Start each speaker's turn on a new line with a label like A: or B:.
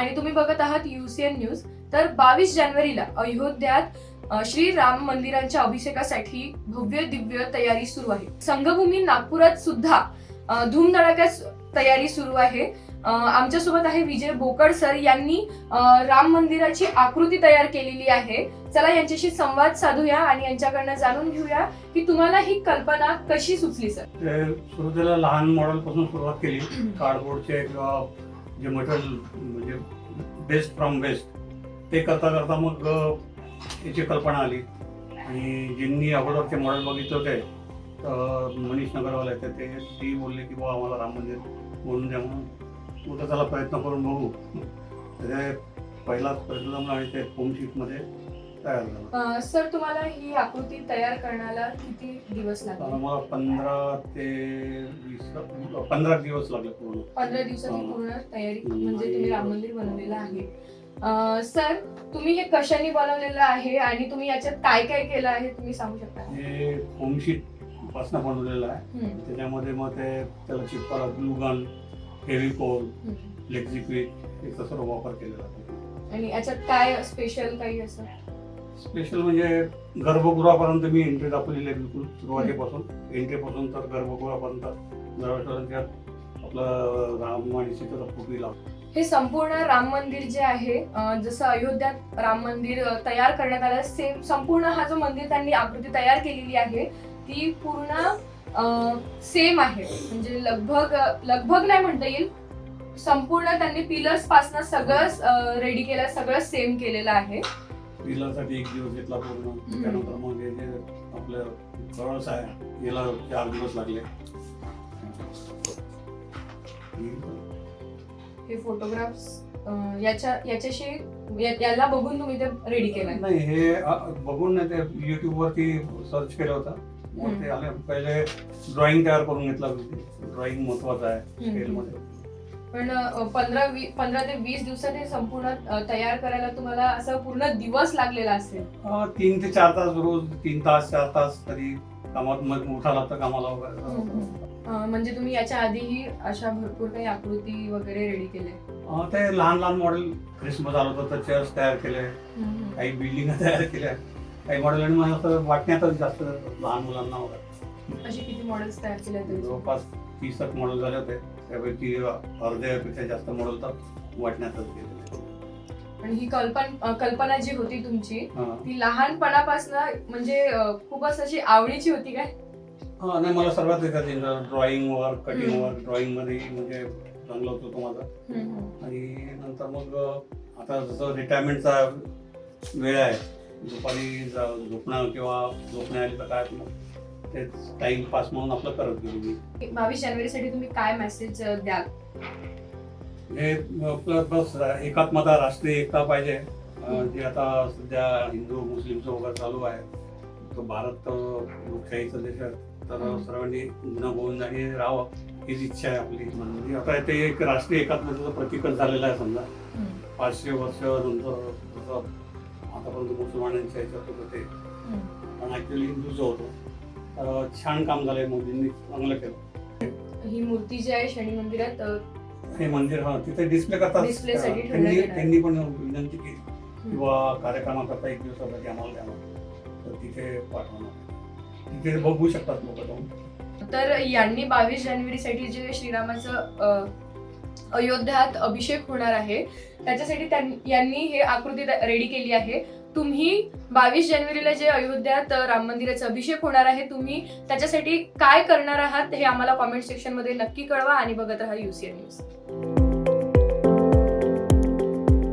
A: आहात UCN news तर बावीस जानेवारीला अयोध्यात श्री राम मंदिरांच्या अभिषेकासाठी भव्य दिव्य तयारी सुरू आहे. संघभूमी नागपुरात सुद्धा धूमधडाक्यात तयारी सुरू आहे. आमच्यासोबत आहे विजय बोकड सर यांनी राम मंदिराची आकृती तयार केलेली आहे. चला यांच्याशी संवाद साधूया आणि यांच्याकडनं जाणून घेऊया की तुम्हाला ही कल्पना कशी सुचली सर?
B: सुरुवातीला लहान मॉडेलपासून सुरुवात केली. कार्डबोर्डचे किंवा जे मटेरियल म्हणजे बेस्ट फ्रॉम बेस्ट ते करता करता मग याची कल्पना आली. आणि ज्यांनी अगोदरचे मॉडेल बघितले होते मनीष नगरवाले ते ते ती बोलले की बाबा आम्हाला राम मंदिर बोलून द्या म्हणून. मग तर त्याला प्रयत्न करून बघू. त्याच्या पहिलाच प्रयत्न आणि ते होमशीटमध्ये तयार झालं
A: अ, सर तुम्हाला ही आकृती तयार करण्याला किती दिवस लागले
B: मला पंधरा ते वीस पंधरा दिवस लागले पूर्ण
A: पंधरा दिवसाची
B: हा.
A: पूर्ण तयारी
B: हम्म.
A: म्हणजे तुम्ही राम मंदिर बनवलेलं आहे अ, सर तुम्ही हे कशाने बनवलेलं आहे आणि तुम्ही याच्यात काय काय केलं आहे तुम्ही सांगू शकता?
B: हे होमशीट पासनं बनवलेलं आहे
A: हम्म,
B: त्याच्यामध्ये मग ते त्याला चिपकाला ग्लू गन फेविकोल
A: हम्म.
B: फ्लेक्झिक्विट याचा सर्व वापर केलेला आहे
A: आणि याच्यात काय स्पेशल काही असं
B: स्पेशल म्हणजे गर्भगृहापर्यंत मी एंट्री दाखवलेली आहे बिलकुल सुरुवातीपासून. एंट्रीपासून तर गर्भगृहापर्यंत. दरवाजापर्यंत आपलं राम आणि सीतेचा फोटो लावतो
A: हे संपूर्ण राम मंदिर जे आहे जसं अयोध्यात राम मंदिर तयार करण्यात आलं सेम संपूर्ण हा जो मंदिर त्यांनी आकृती तयार केलेली आहे ती पूर्ण सेम आहे. म्हणजे लगभग लगभग नाही म्हणता येईल संपूर्ण त्यांनी पिलर्स पासन सगळं रेडी केलं सगळं सेम केलेलं आहे.
B: पिलासाठी एक दिवस घेतला पूर्ण. त्यानंतर मग हे जे आपलं कळस आहे याला चार दिवस लागले.
A: हे फोटोग्राफ्स याच्या याच्याशी या- याला बघून तुम्ही ते रेडी केलंय?
B: नाही हे अ, बघून नाही ते युट्यूब वरती सर्च केलं होतं. मग ते आले पहिले ड्रॉइंग तयार करून घेतला ड्रॉइंग महत्वाचं आहे स्केल मध्ये.
A: पण पंधरा वी पंधरा ते वीस दिवसात हे संपूर्ण तयार करायला तुम्हाला असं पूर्ण दिवस लागलेला असेल.
B: तीन ते चार तास रोज तीन तास चार तास तरी कामात मग उठा लागतं कामाला वगैरे.
A: म्हणजे तुम्ही याच्या आधीही अशा भरपूर काही आकृती वगैरे रेडी केले
B: अ, ते लहान लहान मॉडेल क्रिसमस आलं होतं तर चेअर्स तयार केले. काही बिल्डिंग तयार केल्या. काही मॉडेल आणि मला असं वाटण्यातच जास्त लहान मुलांना वगैरे.
A: असे किती मॉडेल्स तयार केले
B: जवळपास तीस एक मॉडेल झाले होते. त्यापैकी अर्ध्यापेक्षा जास्त मॉडेल तर वाटण्यातच गेलेले
A: आणि ही कल्पन कल्पना जी होती तुमची. ती लहानपणापासून म्हणजे खूपच अशी आवडीची होती काय?
B: हा नाही मला सर्वात येतात ड्रॉइंग वर कटिंग. वर ड्रॉइंगमध्ये म्हणजे चांगलं होतं तो माझा. आणि नंतर मग आता जसं रिटायरमेंटचा वेळ आहे दुपारी झोपणं किंवा झोपण्या आली तर काय? मग ते टाइम पास म्हणून आपलं करत गेलो मी.
A: बावीस जानेवारीसाठी तुम्ही काय मेसेज द्याल?
B: हे आपलं बस एकात्मता राष्ट्रीय एकता पाहिजे. अं, जे आता सध्या हिंदू मुस्लिमचं वगैरे चालू आहे तो भारत अं, लोकशाहीचा देश आहे. तर. सर्वांनी गुन्हा आणि राहावं हीच इच्छा आहे आपली. म्हणजे आता ते एक राष्ट्रीय एकात्मतेचं प्रतीकच झालेलं आहे समजा. पाचशे वर्ष नंतर जसं आतापर्यंत मुसलमानांच्या ह्याच्यात होतं ते. पण ऍक्च्युली हिंदूचं होतं. छान काम झालंय मोदींनी चांगलं केलं.
A: ही मूर्ती जी आहे शनी मंदिरात
B: हे मंदिर हा तिथे डिस्प्ले करतात.
A: साठी ठेवण्यात
B: त्यांनी. त्यांनी पण विनंती केली. किंवा कार्यक्रमाकरता एक दिवसासाठी आम्हाला द्यावं तर तिथे पाठवणार. तिथे बघू शकतात लोक जाऊन.
A: तर यांनी बावीस जानेवारीसाठी जे श्रीरामाचं अयोध्यात अभिषेक होणार आहे त्याच्यासाठी त्यां- यांनी हे आकृती रेडी केली आहे. तुम्ही बावीस जानेवारीला जे अयोध्यात राम मंदिराचा अभिषेक होणार आहे तुम्ही त्याच्यासाठी काय करणार आहात हे आम्हाला कॉमेंट सेक्शनमध्ये नक्की कळवा आणि बघत राहा युसीएन न्यूज